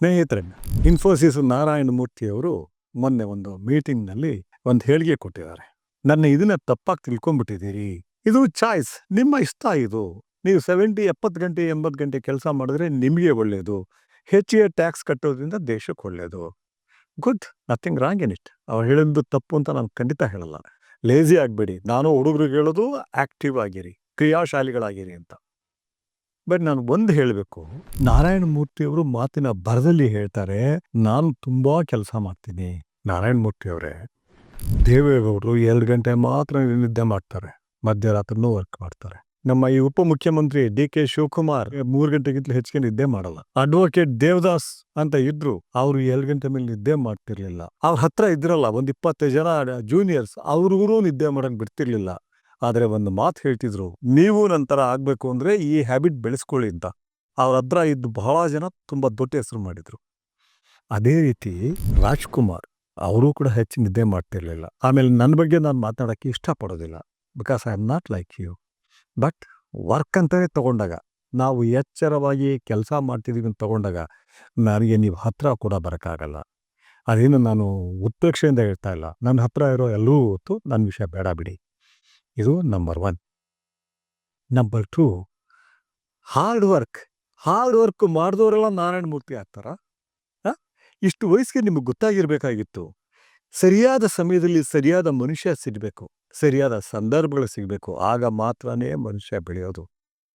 ಸ್ನೇಹಿತರೆ ಇನ್ಫೋಸಿಸ್ ನಾರಾಯಣ ಮೂರ್ತಿಯವರು ಮೊನ್ನೆ ಒಂದು ಮೀಟಿಂಗ್ನಲ್ಲಿ ಒಂದು ಹೇಳಿಕೆ ಕೊಟ್ಟಿದ್ದಾರೆ. ನನ್ನ ಇದನ್ನ ತಪ್ಪಾಗಿ ತಿಳ್ಕೊಂಡ್ಬಿಟ್ಟಿದ್ದೀರಿ. ಇದು ಚಾಯ್ಸ್. ನಿಮ್ಮ ಇಷ್ಟ ಇದು. ನೀವು ಸೆವೆಂಟಿ, ಎಪ್ಪತ್ತು ಗಂಟೆ, ಎಂಬತ್ತು ಗಂಟೆ ಕೆಲಸ ಮಾಡಿದ್ರೆ ನಿಮಗೆ ಒಳ್ಳೆಯದು ಹೆಚ್ಚಿಗೆ ಟ್ಯಾಕ್ಸ್ ಕಟ್ಟೋದ್ರಿಂದ ದೇಶಕ್ಕೆ ಒಳ್ಳೆಯದು good. Nothing wrong in it. ಅವ್ರು ಹೇಳಿದ್ದು ತಪ್ಪು ಅಂತ ನಾನು ಖಂಡಿತ ಹೇಳಲ್ಲ. ಲೇಜಿ ಆಗಬೇಡಿ. ನಾನು ಹುಡುಗರಿಗೆ ಹೇಳೋದು ಆಕ್ಟಿವ್ ಆಗಿರಿ. ಕ್ರಿಯಾಶಾಲಿಗಳಾಗಿರಿ ಅಂತ. ಬಟ್ ನಾನು ಒಂದು ಹೇಳಬೇಕು. ನಾರಾಯಣ ಮೂರ್ತಿಯವರು ಮಾತಿನ ಬರದಲ್ಲಿ ಹೇಳ್ತಾರೆ, ನಾನು ತುಂಬಾ ಕೆಲಸ ಮಾಡ್ತೀನಿ. ನಾರಾಯಣ ಮೂರ್ತಿ ಅವರೇ, ದೇವೇಗೌಡರು ಎರಡು ಗಂಟೆ ಮಾತ್ರ ನಿದ್ದೆ ಮಾಡ್ತಾರೆ. ಮಧ್ಯರಾತ್ರಿನೂ ವರ್ಕ್ ಮಾಡ್ತಾರೆ. ನಮ್ಮ ಈ ಉಪಮುಖ್ಯಮಂತ್ರಿ ಡಿ ಕೆ ಶಿವಕುಮಾರ್ ಮೂರು ಗಂಟೆಗಿಂತಲೂ ಹೆಚ್ಚಿಗೆ ನಿದ್ದೆ ಮಾಡಲ್ಲ. ಅಡ್ವೊಕೇಟ್ ದೇವದಾಸ್ ಅಂತ ಇದ್ರು, ಅವರು ಎರಡು ಗಂಟೆ ಮೇಲೆ ನಿದ್ದೆ ಮಾಡ್ತಿರ್ಲಿಲ್ಲ. ಅವ್ರ ಹತ್ರ ಇದ್ರಲ್ಲ, ಒಂದ್ ಇಪ್ಪತ್ತೈದು ಜನ ಜೂನಿಯರ್ಸ್ ಅವ್ರಿಗೂ ನಿದ್ದೆ ಮಾಡಕ್ ಬಿಡ್ತಿರ್ಲಿಲ್ಲ. ಆದ್ರೆ ಒಂದು ಮಾತು ಹೇಳ್ತಿದ್ರು, ನೀವು ನಂತರ ಆಗಬೇಕು ಅಂದರೆ ಈ ಹ್ಯಾಬಿಟ್ ಬೆಳೆಸ್ಕೊಳ್ಳಿ ಅಂತ. ಅವ್ರ ಹತ್ರ ಇದ್ದು ಬಹಳ ಜನ ತುಂಬ ದೊಡ್ಡ ಹೆಸರು ಮಾಡಿದ್ರು. ಅದೇ ರೀತಿ ರಾಜ್ಕುಮಾರ್, ಅವರು ಕೂಡ ಹೆಚ್ಚು ನಿದ್ದೆ ಮಾಡ್ತಿರ್ಲಿಲ್ಲ ಆಮೇಲೆ ನನ್ನ ಬಗ್ಗೆ ನಾನು ಮಾತನಾಡೋಕ್ಕೆ ಇಷ್ಟಪಡೋದಿಲ್ಲ. Because I am not like you but work ಅಂತಲೇ ತಗೊಂಡಾಗ, ನಾವು ಎಚ್ಚರವಾಗಿ ಕೆಲಸ ಮಾಡ್ತಿದ್ದೀವಿ ಅಂತ ತಗೊಂಡಾಗ, ನನಗೆ ನೀವು ಹತ್ತಿರ ಕೂಡ ಬರೋಕ್ಕಾಗಲ್ಲ. ಅದೇನು ನಾನು ಉತ್ಪ್ರೇಕ್ಷೆಯಿಂದ ಹೇಳ್ತಾ ಇಲ್ಲ. ನನ್ನ ಹತ್ತಿರ ಇರೋ ಎಲ್ಲರೂ ಹೊತ್ತು ನನ್ನ ವಿಷಯ ಬೇಡ ಬಿಡಿ. ಇದು number one number two hard work hard work ಮಾಡಿದವರೆಲ್ಲ Narayana Murthy ಆಗ್ತಾರ? ಇಷ್ಟು ವಯಸ್ಸಿಗೆ ನಿಮಗೆ ಗೊತ್ತಾಗಿರ್ಬೇಕಾಗಿತ್ತು. ಸರಿಯಾದ ಸಮಯದಲ್ಲಿ ಸರಿಯಾದ ಮನುಷ್ಯ ಸಿಗಬೇಕು. ಸರಿಯಾದ ಸಂದರ್ಭಗಳು ಸಿಗಬೇಕು. ಆಗ ಮಾತ್ರನೇ ಮನುಷ್ಯ ಬೆಳೆಯೋದು.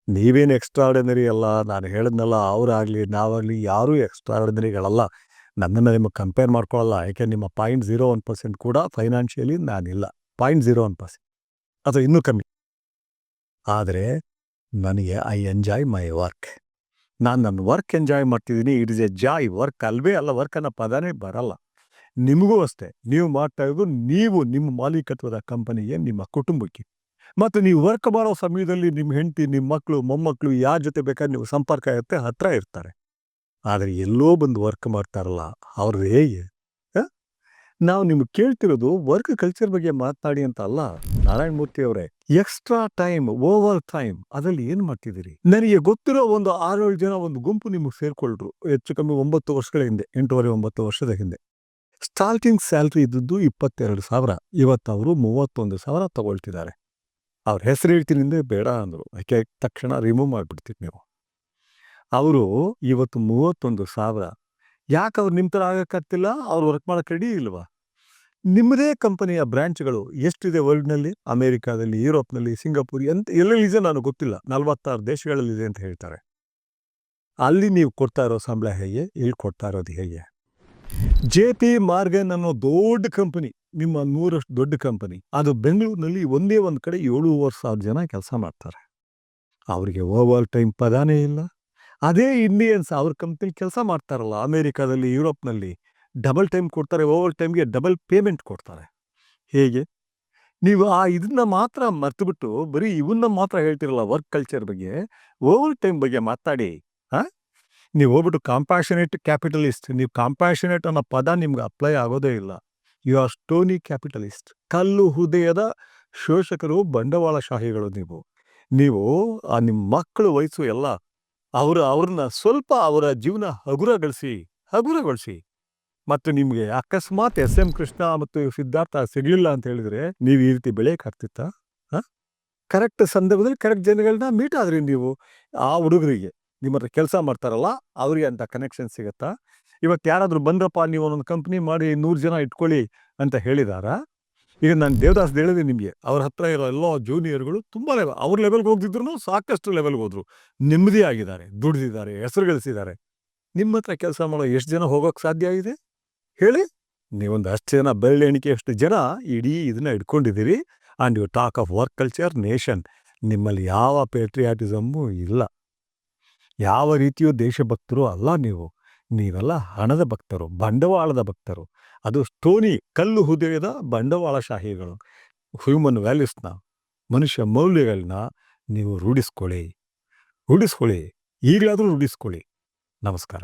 ನೀವೇನು ಎಕ್ಸ್ಟ್ರಾರ್ಡಿನರಿ ಅಲ್ಲ, ನಾನು ಹೇಳಿದ್ನಲ್ಲ, ಅವರಾಗಲಿ, ನಾವಾಗಲಿ ಯಾರೂ ಎಕ್ಸ್ಟ್ರಾರ್ಡಿನರಿಗಳಲ್ಲ ನನ್ನನ್ನು ನಿಮಗೆ ಕಂಪೇರ್ ಮಾಡ್ಕೊಳ್ಳಲ್ಲ. ಯಾಕೆ, ನಿಮ್ಮ ಪಾಯಿಂಟ್ ಝೀರೋ ಒನ್ ಪರ್ಸೆಂಟ್ ಕೂಡ ಫೈನಾನ್ಷಿಯಲಿ ನಾನಿಲ್ಲ. ಪಾಯಿಂಟ್ ಜೀರೋ ಒನ್ ಪರ್ಸೆಂಟ್ ಅದು ಇನ್ನೂ ಕಮ್ಮಿ. ಆದರೆ ನನಗೆ ಐ ಎಂಜಾಯ್ ಮೈ ವರ್ಕ್ ನಾನು ನನ್ನ ವರ್ಕ್ ಎಂಜಾಯ್ ಮಾಡ್ತಿದ್ದೀನಿ. It is a joy work ಅಲ್ವೇ ಅಲ್ಲ ವರ್ಕ್ ಅನ್ನೋ ಪದನೇ ಬರಲ್ಲ. ನಿಮಗೂ ಅಷ್ಟೇ, ನೀವು ಮಾಡ್ತಾ ಇರೋದು ನೀವು ನಿಮ್ಮ ಮಾಲೀಕತ್ವದ ಕಂಪನಿಗೆ ನಿಮ್ಮ ಕುಟುಂಬಕ್ಕೆ. ಮತ್ತು ನೀವು ವರ್ಕ್ ಮಾಡೋ ಸಮಯದಲ್ಲಿ ನಿಮ್ಮ ಹೆಂಡತಿ, ನಿಮ್ಮ ಮಕ್ಕಳು ಮೊಮ್ಮಕ್ಕಳು ಯಾರ ಜೊತೆ ಬೇಕಾದ್ರೆ ನೀವು ಸಂಪರ್ಕ ಇರುತ್ತೆ, ಹತ್ರ ಇರ್ತಾರೆ. ಆದರೆ ಎಲ್ಲೋ ಬಂದು ವರ್ಕ್ ಮಾಡ್ತಾರಲ್ಲ, ಅವ್ರದ್ದು ಹೇಗೆ? ನಾವು ನಿಮ್ಗೆ ಕೇಳ್ತಿರೋದು ವರ್ಕ್ ಕಲ್ಚರ್ ಬಗ್ಗೆ ಮಾತನಾಡಿ ಅಂತ ಅಲ್ಲ? ನಾರಾಯಣ ಮೂರ್ತಿ ಅವರೇ ಎಕ್ಸ್ಟ್ರಾ ಟೈಮ್ ಓವರ್ ಟೈಮ್ ಅದ್ರಲ್ಲಿ ಏನ್ ಮಾಡ್ತಿದ್ದೀರಿ? ನನಗೆ ಗೊತ್ತಿರೋ ಒಂದು ಆರೇಳು ಜನ ಒಂದು ಗುಂಪು ನಿಮಗೆ ಸೇರ್ಕೊಳ್ರು, ಹೆಚ್ಚು ಕಮ್ಮಿ ಒಂಬತ್ತು ವರ್ಷಗಳ ಹಿಂದೆ, ಎಂಟೂವರೆ ಒಂಬತ್ತು ವರ್ಷದ ಹಿಂದೆ. ಸ್ಟಾರ್ಟಿಂಗ್ ಸ್ಯಾಲ್ರಿ ಇದ್ದದ್ದು ಇಪ್ಪತ್ತೆರಡು ಸಾವಿರ, ಇವತ್ತು ಅವರು ಮೂವತ್ತೊಂದು ಸಾವಿರ ತಗೊಳ್ತಿದ್ದಾರೆ. ಅವ್ರ ಹೆಸರು ಹೇಳ್ತೀನಿ ಬೇಡ ಅಂದರು, ಯಾಕೆ? ತಕ್ಷಣ ರಿಮೂವ್ ಮಾಡಿಬಿಡ್ತೀವಿ ನೀವು. ಅವರು ಇವತ್ತು ಮೂವತ್ತೊಂದು ಸಾವಿರ ಯಾಕೆ ಅವ್ರು ನಿಮ್ಮ ಥರ ಆಗೋಕ್ಕಾಗ್ತಿಲ್ಲ ಅವ್ರು ವರ್ಕ್ ಮಾಡೋಕ್ಕೆ ರೆಡಿ ಇಲ್ವಾ? ನಿಮ್ಮದೇ ಕಂಪನಿಯ ಬ್ರ್ಯಾಂಚ್ಗಳು ಎಷ್ಟಿದೆ ವರ್ಲ್ಡ್ನಲ್ಲಿ ಅಮೇರಿಕಾದಲ್ಲಿ, ಯುರೋಪ್ನಲ್ಲಿ, ಸಿಂಗಾಪುರ್ ಎಂತ ಎಲ್ಲೆಲ್ಲಿದೆ ನನಗೆ ಗೊತ್ತಿಲ್ಲ. ನಲವತ್ತಾರು ದೇಶಗಳಲ್ಲಿದೆ ಅಂತ ಹೇಳ್ತಾರೆ. ಅಲ್ಲಿ ನೀವು ಕೊಡ್ತಾ ಇರೋ ಸಂಬಳ ಹೇಗೆ? ಇಲ್ಲಿ ಕೊಡ್ತಾ ಇರೋದು ಹೇಗೆ? ಜೆ ಪಿ ಮಾರ್ಗನ್ ಅನ್ನೋ ದೊಡ್ಡ ಕಂಪನಿ ನಿಮ್ಮ ನೂರಷ್ಟು ದೊಡ್ಡ ಕಂಪನಿ ಅದು ಬೆಂಗಳೂರಿನಲ್ಲಿ ಒಂದೇ ಒಂದು ಕಡೆ ಏಳುವರೆ ಸಾವಿರ ಜನ ಕೆಲಸ ಮಾಡ್ತಾರೆ. ಅವರಿಗೆ ಓವರ್ ಟೈಮ್ ಪದಾನೇ ಇಲ್ಲ. ಅದೇ ಇಂಡಿಯನ್ಸ್ ಅವ್ರ ಕಂಪ್ನಿಲಿ ಕೆಲಸ ಮಾಡ್ತಾರಲ್ಲ ಅಮೇರಿಕಾದಲ್ಲಿ, ಯುರೋಪ್ನಲ್ಲಿ. ಡಬಲ್ ಟೈಮ್ ಕೊಡ್ತಾರೆ ಓವರ್ ಟೈಮ್ಗೆ ಡಬಲ್ ಪೇಮೆಂಟ್ ಕೊಡ್ತಾರೆ. ಹೇಗೆ? ನೀವು ಆ ಇದನ್ನ ಮಾತ್ರ ಮರ್ತುಬಿಟ್ಟು ಬರೀ ಇವನ್ನ ಮಾತ್ರ ಹೇಳ್ತಿರಲ್ಲ ವರ್ಕ್ ಕಲ್ಚರ್ ಬಗ್ಗೆ. ಓವರ್ ಟೈಮ್ ಬಗ್ಗೆ ಮಾತಾಡಿ, ಹಾ? ನೀವು ಹೋಗ್ಬಿಟ್ಟು ಕಾಂಪ್ಯಾಷನೇಟ್ ಕ್ಯಾಪಿಟಲಿಸ್ಟ್ ನೀವು ಕಾಂಪ್ಯಾಷನೇಟ್ ಅನ್ನೋ ಪದ ನಿಮ್ಗೆ ಅಪ್ಲೈ ಆಗೋದೇ ಇಲ್ಲ. ಯು ಆರ್ ಸ್ಟೋನಿ ಕ್ಯಾಪಿಟಲಿಸ್ಟ್ ಕಲ್ಲು ಹೃದಯದ ಶೋಷಕರು ಬಂಡವಾಳಶಾಹಿಗಳು ನೀವು. ನೀವು ಆ ನಿಮ್ಮ ಮಕ್ಕಳು ವಯಸ್ಸು ಎಲ್ಲ ಅವರ ಅವ್ರನ್ನ ಸ್ವಲ್ಪ ಅವರ ಜೀವನ ಹಗುರಗೊಳಿಸಿ ಹಗುರಗೊಳಿಸಿ. ಮತ್ತು ನಿಮಗೆ ಅಕಸ್ಮಾತ್ ಎಸ್ ಎಂ ಕೃಷ್ಣ ಮತ್ತು ಸಿದ್ಧಾರ್ಥ ಸಿಗಲಿಲ್ಲ ಅಂತ ಹೇಳಿದ್ರೆ ನೀವು ಈ ರೀತಿ ಬೆಳೆಯಕ್ಕಾಗ್ತಿತ್ತಾ ಹಾಂ? ಕರೆಕ್ಟ್ ಸಂದರ್ಭದಲ್ಲಿ ಕರೆಕ್ಟ್ ಜನಗಳನ್ನ ಮೀಟ್ ಆದ್ರಿ ನೀವು. ಆ ಹುಡುಗರಿಗೆ ನಿಮ್ಮ ಹತ್ರ ಕೆಲಸ ಮಾಡ್ತಾರಲ್ಲ, ಅವರಿಗೆ ಅಂತ ಕನೆಕ್ಷನ್ ಸಿಗತ್ತಾ? ಇವತ್ತು ಯಾರಾದರೂ ಬಂದ್ರಪ್ಪ, ನೀವು ಒಂದೊಂದು ಕಂಪ್ನಿ ಮಾಡಿ ನೂರು ಜನ ಇಟ್ಕೊಳ್ಳಿ ಅಂತ ಹೇಳಿದಾರಾ? ಈಗ ನಾನು ದೇವದಾಸ್ ಹೇಳಿದೆ ನಿಮಗೆ. ಅವ್ರ ಹತ್ರ ಇರೋ ಎಲ್ಲ ಜೂನಿಯರ್ಗಳು ತುಂಬ ಲೆವೆಲ್ ಅವ್ರ ಲೆವೆಲ್ಗೆ ಹೋಗ್ತಿದ್ರು ಸಾಕಷ್ಟು ಲೆವೆಲ್ಗೆ ಹೋದ್ರು. ನೆಮ್ಮದಿ ಆಗಿದ್ದಾರೆ ದುಡ್ದಿದ್ದಾರೆ, ಹೆಸರು ಗಳಿಸಿದ್ದಾರೆ. ನಿಮ್ಮ ಹತ್ರ ಕೆಲಸ ಮಾಡೋ ಎಷ್ಟು ಜನ ಹೋಗೋಕೆ ಸಾಧ್ಯ ಆಗಿದೆ? ಹೇಳಿ. ನೀವೊಂದು ಅಷ್ಟು ಜನ ಬೆರಳು ಎಣಿಕೆಯಷ್ಟು ಜನ ಇಡೀ ಇದನ್ನ ಇಟ್ಕೊಂಡಿದ್ದೀರಿ. And you talk of work culture nation. ನಿಮ್ಮಲ್ಲಿ ಯಾವ ಪೇಟ್ರಿಯಾಟಿಸಮ್ಮು ಇಲ್ಲ. ಯಾವ ರೀತಿಯೂ ದೇಶಭಕ್ತರು ಅಲ್ಲ ನೀವು. ನೀವೆಲ್ಲ ಹಣದ ಭಕ್ತರು, ಬಂಡವಾಳದ ಭಕ್ತರು. ಅದು ಸ್ಟೋನಿ ಕಲ್ಲು ಹುದೆಯದ ಬಂಡವಾಳಶಾಹಿಗಳು ಹ್ಯೂಮನ್ ವ್ಯಾಲ್ಯೂಸ್ನ, ಮನುಷ್ಯ ಮೌಲ್ಯಗಳನ್ನ ನೀವು ರೂಢಿಸ್ಕೊಳ್ಳಿ. ರೂಢಿಸ್ಕೊಳ್ಳಿ. ಈಗಲಾದರೂ ರೂಢಿಸ್ಕೊಳ್ಳಿ. ನಮಸ್ಕಾರ.